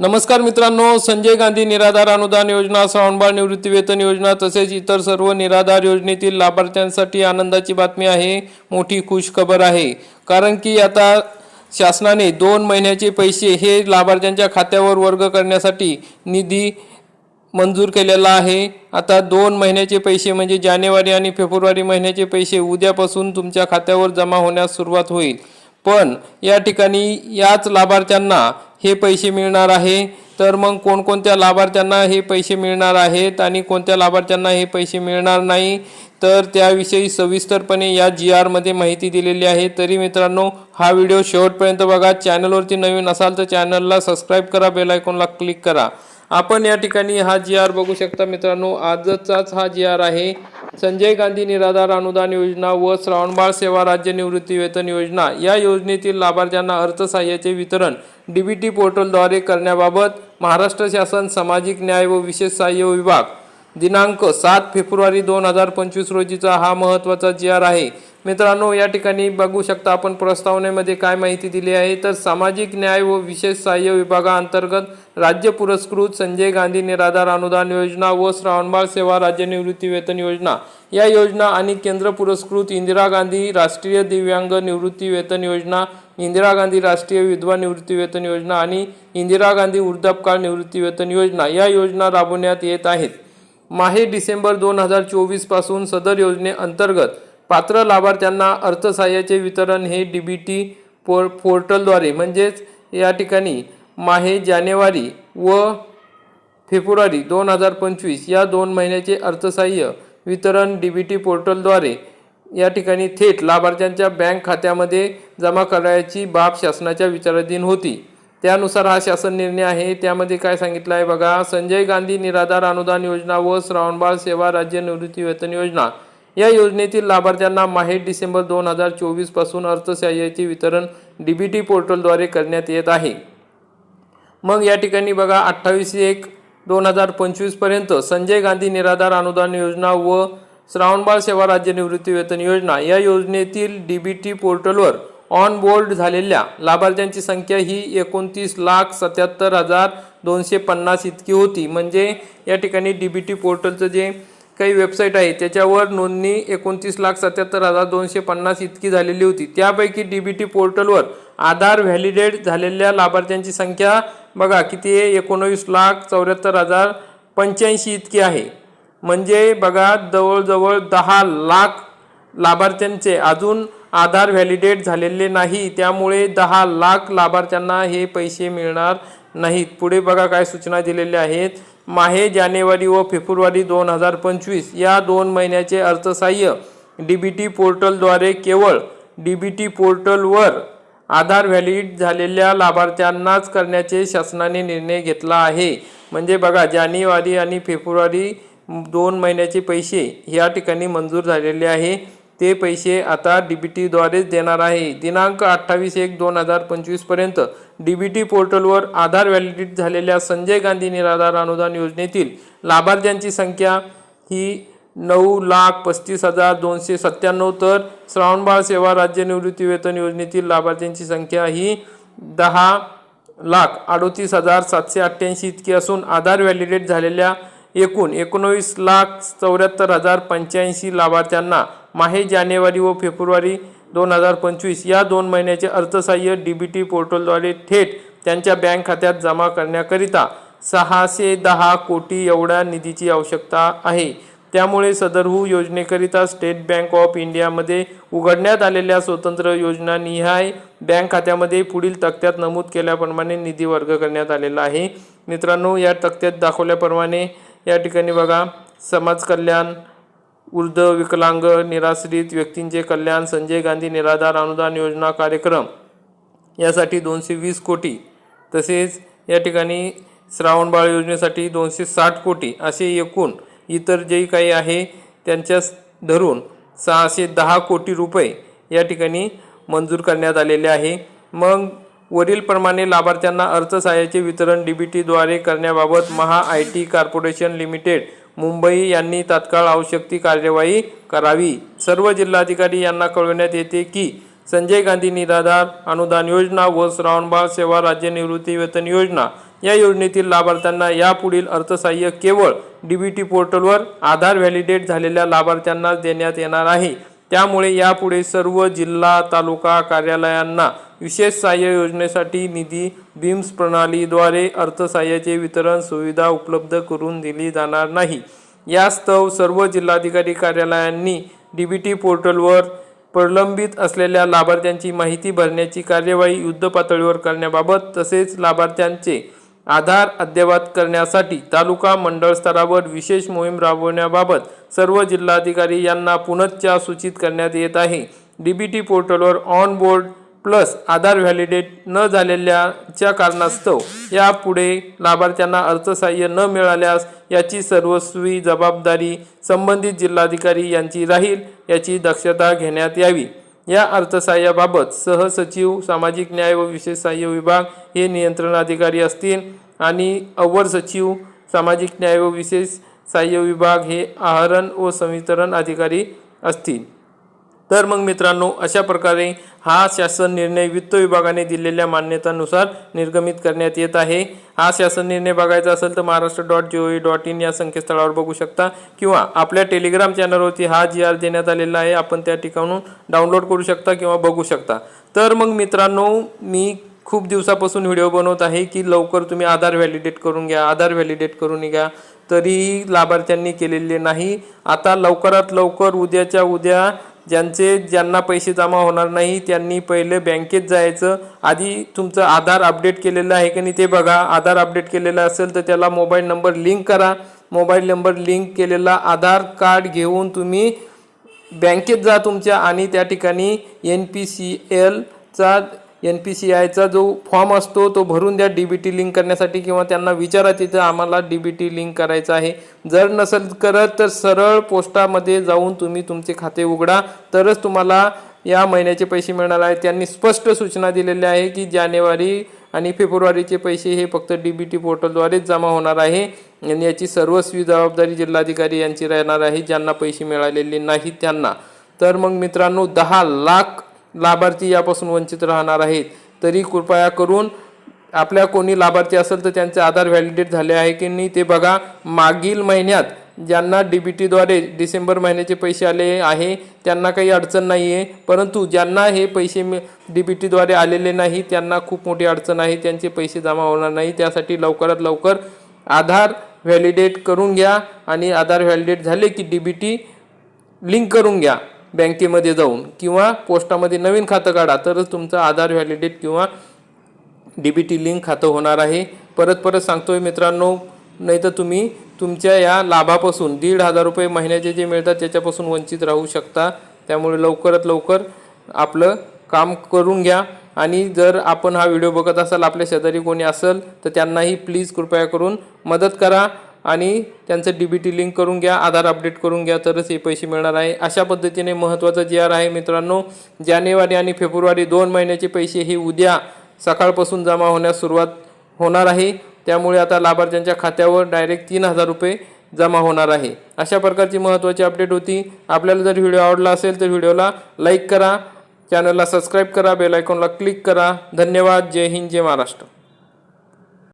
नमस्कार मित्रांनो संजय गांधी निराधार अनुदान योजना श्रावणबाळ निवृत्ती वेतन योजना तसेच इतर सर्व निराधार योजनेतील लाभार्थ्यांसाठी आनंदाची बातमी आहे. मोठी खुश खबर आहे. कारण की आता शासनाने दोन महिन्याचे पैसे हे लाभार्थ्यांच्या खात्यावर वर्ग करण्यासाठी निधी मंजूर केलेला आहे. आता दोन महिन्याचे पैसे म्हणजे जानेवारी आणि फेब्रुवारी महिन्याचे पैसे उद्यापासून तुमच्या खात्यावर जमा होण्यास सुरुवात होईल. पण या ठिकाणी याच लाभार्थ्यांना हे पैसे मिळणार आहे. तर मग कोणकोणत्या लाभार्थ्यांना हे पैसे मिळणार आहेत आणि कोणत्या लाभार्थ्यांना हे पैसे मिळणार नाही? तर त्याविषयी सविस्तरपणे या जी आरमध्ये माहिती दिलेली आहे. तरी मित्रांनो हा व्हिडिओ शेवटपर्यंत बघा. चॅनलवरती नवीन असाल तर चॅनलला सबस्क्राईब करा बेलायकॉनला क्लिक करा. आपण या ठिकाणी हा जी आर बघू शकता मित्रांनो. आजचाच हा जी आर आहे. संजय गांधी निराधार अनुदान योजना व श्रावणबाळ सेवा राज्य निवृत्ती वेतन योजना या योजनेतील लाभार्थ्यांना अर्थसहाय्याचे वितरण डीबीटी पोर्टलद्वारे करण्याबाबत महाराष्ट्र शासन सामाजिक न्याय व विशेष सहाय्य विभाग. दिनांक सात फेब्रुवारी दोन हजार पंचवीस रोजीचा हा महत्त्वाचा जी आर आहे. मित्रांनो या ठिकाणी बघू शकता आपण प्रस्तावनेमध्ये काय माहिती दिली आहे. तर सामाजिक न्याय व विशेष सहाय्य विभागाअंतर्गत राज्य पुरस्कृत संजय गांधी निराधार अनुदान योजना व श्रावणबाळ सेवा राज्य निवृत्ती वेतन योजना. या योजना आणि केंद्र पुरस्कृत इंदिरा गांधी राष्ट्रीय दिव्यांग निवृत्ती वेतन योजना इंदिरा गांधी राष्ट्रीय विधवा निवृत्ती वेतन योजना आणि इंदिरा गांधी वृद्धापकाळ निवृत्ती वेतन योजना या योजना राबवण्यात येत आहेत. माहे डिसेंबर दोन हजार चोवीसपासून सदर योजनेअंतर्गत पात्र लाभार्थ्यांना अर्थसहाय्याचे वितरण हे डी बी टी पोर पोर्टलद्वारे म्हणजेच या ठिकाणी माहे जानेवारी व फेब्रुवारी दोन हजार पंचवीस या दोन महिन्याचे अर्थसहाय्य वितरण डी बी टी पोर्टलद्वारे या ठिकाणी थेट लाभार्थ्यांच्या बँक खात्यामध्ये जमा करायची बाब शासनाच्या विचाराधीन होती. त्यानुसार हा शासन निर्णय आहे. त्यामध्ये काय सांगितलं आहे बघा संजय गांधी निराधार अनुदान योजना व श्रावणबाळ सेवा राज्य निवृत्ती वेतन योजना. या योजनेतील लाभार्थ्यांना माहे डिसेंबर दोन हजार चोवीसपासून अर्थसहाय्याचे वितरण डी बी टी पोर्टलद्वारे करण्यात येत आहे. मग या ठिकाणी बघा अठ्ठावीस एक दोन हजार पंचवीसपर्यंत संजय गांधी निराधार अनुदान योजना व श्रावणबाळ सेवा राज्य निवृत्ती वेतन योजना या योजनेतील डी बी टी पोर्टलवर ऑन बोर्ड झालेल्या लाभार्थ्यांची संख्या ही एकोणतीस लाख सत्याहत्तर हजार दोनशे पन्नास इतकी होती. म्हणजे या ठिकाणी डी बी टी पोर्टलचं जे काही वेबसाईट आहे. त्याच्यावर नोंदणी एकोणतीस लाख सत्याहत्तर हजार दोनशे पन्नास इतकी झालेली होती. त्यापैकी डी बी टी पोर्टलवर आधार व्हॅलिडेट झालेल्या लाभार्थ्यांची संख्या बघा किती आहे? एकोणवीस लाख चौऱ्याहत्तर हजार पंच्याऐंशी इतकी आहे. म्हणजे बघा जवळजवळ दहा लाख लाभार्थ्यांचे अजून आधार व्हॅलिडेट झालेले नाही. त्यामुळे दहा लाख लाभार्थ्यांना हे पैसे मिळणार नाहीत. पुढे बघा काय सूचना दिलेल्या आहेत. माहे जानेवारी व फेब्रुवारी दोन हजार पंचवीस या दोन महिन्याचे अर्थसहाय्य डी बी टी पोर्टलद्वारे केवळ डी बी टी पोर्टलवर आधार व्हॅलिड झालेल्या लाभार्थ्यांनाच करण्याचे शासनाने निर्णय घेतला आहे. म्हणजे बघा जानेवारी आणि फेब्रुवारी दोन महिन्याचे पैसे या ठिकाणी मंजूर झालेले आहे. ते पैसे आता डी बी टीद्वारेच देणार आहे. दिनांक अठ्ठावीस एक दोन हजार पंचवीसपर्यंत डी बी टी पोर्टलवर आधार व्हॅलिडेट झालेल्या संजय गांधी निराधार अनुदान योजनेतील लाभार्थ्यांची संख्या ही नऊ लाख पस्तीस हजार दोनशे सत्त्याण्णव तर श्रावणबाळ सेवा राज्य निवृत्ती वेतन योजनेतील लाभार्थ्यांची संख्या ही दहा लाख अडोतीस हजार सातशे अठ्ठ्याऐंशी इतकी असून आधार व्हॅलिडेट झालेल्या एकूण एकोणवीस लाख चौऱ्याहत्तर हजार पंच्याऐंशी लाभार्थ्यांना माहे जानेवारी व फेब्रुवारी दोन हजार पंचवीस या दोन महिन्याचे अर्थसहाय्य डी बी टी पोर्टलद्वारे थेट त्यांच्या बँक खात्यात जमा करण्याकरिता सहाशे दहा कोटी एवढ्या निधीची आवश्यकता आहे. त्यामुळे सदरहू योजनेकरिता स्टेट बँक ऑफ इंडियामध्ये उघडण्यात आलेल्या स्वतंत्र योजना निहाय बँक खात्यामध्ये पुढील तक्त्यात नमूद केल्याप्रमाणे निधी वर्ग करण्यात आलेला आहे. मित्रांनो या तक्त्यात दाखवल्याप्रमाणे या ठिकाणी बघा समाज कल्याण वृद्ध विकलांग निराश्रित व्यक्तींचे कल्याण संजय गांधी निराधार अनुदान योजना कार्यक्रम. यासाठी दोनशे वीस कोटी. तसेच या ठिकाणी श्रावणबाळ योजनेसाठी दोनशे साठ कोटी असे एकूण इतर जे काही आहे त्यांच्या धरून सहाशे दहा कोटी रुपये या ठिकाणी मंजूर करण्यात आलेले आहे. मग वरीलप्रमाणे लाभार्थ्यांना अर्थसहाय्याचे वितरण डी बी टीद्वारे करण्याबाबत Maha I T Corporation Limited Mumbai यांनी तात्काळ आवश्यक ती कार्यवाही करावी. सर्व जिल्हाधिकारी यांना कळवण्यात येते की संजय गांधी निराधार अनुदान योजना व श्रावणबाळ सेवा राज्य निवृत्ती वेतन योजना या योजनेतील लाभार्थ्यांना यापुढील अर्थसहाय्य केवळ डी बी टी पोर्टलवर आधार व्हॅलिडेट झालेल्या लाभार्थ्यांनाच देण्यात येणार आहे. त्यामुळे यापुढे सर्व जिल्हा तालुका कार्यालयांना विशेष सहाय्य योजनेसाठी निधी बीम्स प्रणालीद्वारे अर्थसहाय्याचे वितरण सुविधा उपलब्ध करून दिली जाणार नाही. यास्तव सर्व जिल्हाधिकारी कार्यालयांनी डी बी टी पोर्टलवर प्रलंबित असलेल्या लाभार्थ्यांची माहिती भरण्याची कार्यवाही युद्धपातळीवर करण्याबाबत तसेच लाभार्थ्यांचे आधार अद्ययावत करण्यासाठी तालुका मंडळ स्तरावर विशेष मोहीम राबवण्याबाबत सर्व जिल्हाधिकारी यांना पुनश्चा सूचित करण्यात येत आहे. डी बी टी पोर्टलवर on board plus Aadhaar validate न झालेल्याच्या कारणास्तव यापुढे लाभार्थ्यांना अर्थसहाय्य न मिळाल्यास याची सर्वस्वी जबाबदारी संबंधित जिल्हाधिकारी यांची राहील याची दक्षता घेण्यात यावी. या अर्थसहाय्याबाबत सहसचिव सामाजिक न्याय व विशेष सहाय्य विभाग हे नियंत्रण अधिकारी असतील आणि अवर सचिव सामाजिक न्याय व विशेष सहाय्य विभाग हे आहरण व संवितरण अधिकारी असतील. तर मग मित्रांनो अशा प्रकारे हा शासन निर्णय वित्त विभागाने दिलेल्या मान्यतानुसार निर्गमित करण्यात येत आहे. हा शासन निर्णय बघायचा असेल तर Maharashtra dot G O V dot in या संकेतस्थळावर बघू शकता किंवा आपल्या टेलिग्राम चॅनलवरती हा जी आर देण्यात आलेला आहे. आपण त्या ठिकाणून डाउनलोड करू शकता किंवा बघू शकता. तर मग मित्रांनो मी खूप दिवसापासून व्हिडिओ बनवत आहे की लवकर तुम्ही आधार व्हॅलिडेट करून घ्या. आधार व्हॅलिडेट करून घ्या तरीही लाभार्थ्यांनी केलेले नाही. आता लवकरात लवकर उद्याच्या उद्या ज्यांचे ज्यांना पैसे जमा होणार नाही त्यांनी पहिले बँकेत जायचं. आधी तुमचं आधार अपडेट केलेलं आहे की नाही ते बघा. आधार अपडेट केलेलं असेल तर त्याला मोबाईल नंबर लिंक करा. मोबाईल नंबर लिंक केलेला आधार कार्ड घेऊन तुम्ही बँकेत जा तुमच्या आणि त्या ठिकाणी एन पी सी एलचा एन पी सी आयचा जो फॉर्म असतो तो भरून द्या डी बी टी लिंक करण्यासाठी किंवा त्यांना विचारा तिथं आम्हाला डी बी टी लिंक करायचं आहे. जर नसेल करत तर सरळ पोस्टामध्ये जाऊन तुम्ही तुमचे खाते उघडा. तरच तुम्हाला या महिन्याचे पैसे मिळणार आहेत. त्यांनी स्पष्ट सूचना दिलेल्या आहे की जानेवारी आणि फेब्रुवारीचे पैसे हे फक्त डी बी टी पोर्टलद्वारेच जमा होणार आहे. आणि याची सर्वस्वी जबाबदारी जिल्हाधिकारी यांची राहणार आहे ज्यांना पैसे मिळालेले नाहीत त्यांना. तर मग मित्रांनो दहा लाख लाभार्थी यापासून वंचित राहणार आहेत. तरी कृपया करून आपल्या कोणी लाभार्थी असेल तर त्यांचे आधार व्हॅलिडेट झाले आहे की नाही ते बघा. मागील महिन्यात ज्यांना डी बी टीद्वारे डिसेंबर महिन्याचे पैसे आले आहे त्यांना काही अडचण नाही आहे परंतु ज्यांना हे पैसे मी डी बी टीद्वारे आलेले नाही त्यांना खूप मोठी अडचण आहे. त्यांचे पैसे जमा होणार नाही. त्यासाठी लवकरात लवकर आधार व्हॅलिडेट करून घ्या आणि आधार व्हॅलिडेट झाले की डी बी टी लिंक करून घ्या. बँकेमध्ये जाऊन किंवा पोस्टामध्ये नवीन खातं काढा तरच तुमचं आधार व्हॅलिडेट किंवा डी बी टी लिंक खातं होणार आहे. परत परत सांगतोय मित्रांनो नाही तर तुम्ही तुमच्या या लाभापासून दीड हजार रुपये महिन्याचे जे मिळतात त्याच्यापासून वंचित राहू शकता. त्यामुळे लवकरात लवकर आपलं काम करून घ्या. आणि जर आपण हा व्हिडिओ बघत असाल आपल्या शेजारी कोणी असेल तर त्यांनाही प्लीज कृपया करून मदत करा. आणि त्यांचं डी बी टी लिंक करून घ्या आधार अपडेट करून घ्या तरच हे पैसे मिळणार आहे. अशा पद्धतीने महत्त्वाचं जी आर आहे मित्रांनो जानेवारी आणि फेब्रुवारी दोन महिन्याचे पैसे हे उद्या सकाळपासून जमा होण्यास सुरुवात होणार आहे. त्यामुळे आता लाभार्थ्यांच्या खात्यावर डायरेक्ट तीन हजार रुपये जमा होणार आहे. अशा प्रकारची महत्त्वाची अपडेट होती. आपल्याला जर व्हिडिओ आवडला असेल तर व्हिडिओला लाईक करा. चॅनलला सबस्क्राईब करा. बेल आयकॉनला क्लिक करा. धन्यवाद. जय हिंद. जय महाराष्ट्र.